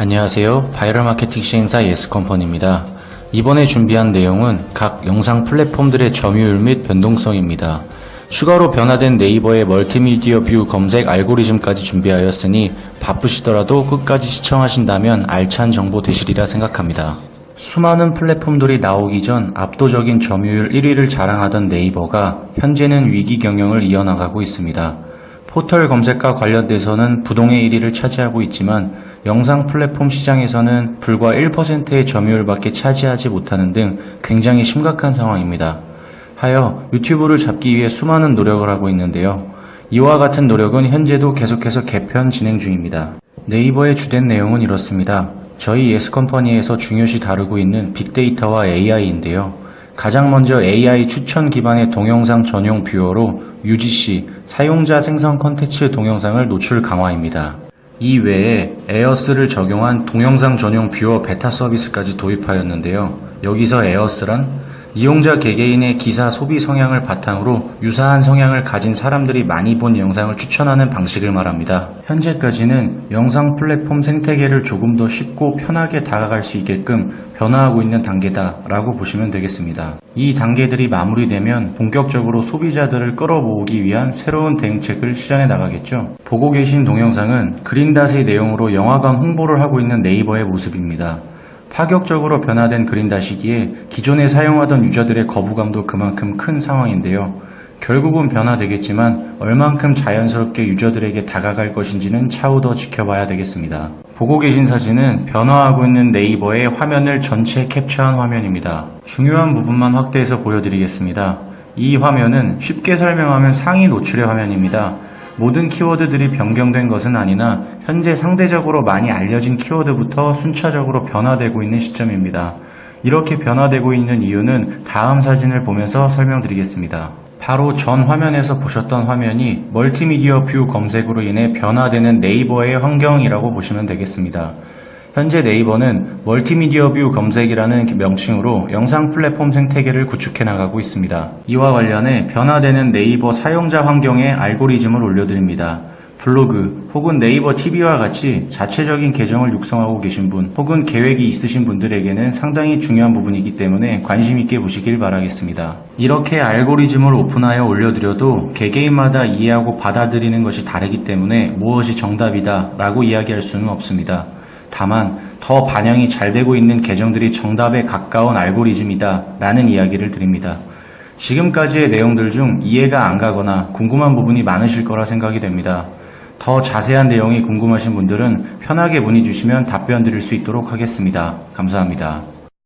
안녕하세요. 바이럴 마케팅 시행사 예스컴퍼니입니다. 이번에 준비한 내용은 각 영상 플랫폼들의 점유율 및 변동성입니다. 추가로 변화된 네이버의 멀티미디어 뷰 검색 알고리즘까지 준비하였으니 바쁘시더라도 끝까지 시청하신다면 알찬 정보 되시리라 생각합니다. 수많은 플랫폼들이 나오기 전 압도적인 점유율 1위를 자랑하던 네이버가 현재는 위기 경영을 이어나가고 있습니다. 포털 검색과 관련돼서는 부동의 1위를 차지하고 있지만 영상 플랫폼 시장에서는 불과 1%의 점유율밖에 차지하지 못하는 등 굉장히 심각한 상황입니다. 하여 유튜브를 잡기 위해 수많은 노력을 하고 있는데요. 이와 같은 노력은 현재도 계속해서 개편 진행 중입니다. 네이버의 주된 내용은 이렇습니다. 저희 예스컴퍼니에서 중요시 다루고 있는 빅데이터와 AI인데요. 가장 먼저 AI 추천 기반의 동영상 전용 뷰어로 UGC, 사용자 생성 컨텐츠 동영상을 노출 강화입니다. 이 외에 에어스를 적용한 동영상 전용 뷰어 베타 서비스까지 도입하였는데요. 여기서 에어스란 이용자 개개인의 기사 소비 성향을 바탕으로 유사한 성향을 가진 사람들이 많이 본 영상을 추천하는 방식을 말합니다. 현재까지는 영상 플랫폼 생태계를 조금 더 쉽고 편하게 다가갈 수 있게끔 변화하고 있는 단계다 라고 보시면 되겠습니다. 이 단계들이 마무리되면 본격적으로 소비자들을 끌어모으기 위한 새로운 대응책을 실현해 나가겠죠. 보고 계신 동영상은 그린닷의 내용으로 영화관 홍보를 하고 있는 네이버의 모습입니다. 파격적으로 변화된 그린닷이기에 기존에 사용하던 유저들의 거부감도 그만큼 큰 상황인데요. 결국은 변화되겠지만 얼만큼 자연스럽게 유저들에게 다가갈 것인지는 차후 더 지켜봐야 되겠습니다. 보고 계신 사진은 변화하고 있는 네이버의 화면을 전체 캡처한 화면입니다. 중요한 부분만 확대해서 보여드리겠습니다. 이 화면은 쉽게 설명하면 상위 노출의 화면입니다. 모든 키워드들이 변경된 것은 아니나 현재 상대적으로 많이 알려진 키워드부터 순차적으로 변화되고 있는 시점입니다. 이렇게 변화되고 있는 이유는 다음 사진을 보면서 설명드리겠습니다. 바로 전 화면에서 보셨던 화면이 멀티미디어 뷰 검색으로 인해 변화되는 네이버의 환경이라고 보시면 되겠습니다. 현재 네이버는 멀티미디어 뷰 검색이라는 명칭으로 영상 플랫폼 생태계를 구축해 나가고 있습니다. 이와 관련해 변화되는 네이버 사용자 환경에 알고리즘을 올려드립니다. 블로그 혹은 네이버 TV와 같이 자체적인 계정을 육성하고 계신 분 혹은 계획이 있으신 분들에게는 상당히 중요한 부분이기 때문에 관심 있게 보시길 바라겠습니다. 이렇게 알고리즘을 오픈하여 올려드려도 개개인마다 이해하고 받아들이는 것이 다르기 때문에 무엇이 정답이다 라고 이야기할 수는 없습니다. 다만 더 반영이 잘 되고 있는 계정들이 정답에 가까운 알고리즘이다 라는 이야기를 드립니다. 지금까지의 내용들 중 이해가 안 가거나 궁금한 부분이 많으실 거라 생각이 됩니다. 더 자세한 내용이 궁금하신 분들은 편하게 문의 주시면 답변 드릴 수 있도록 하겠습니다. 감사합니다.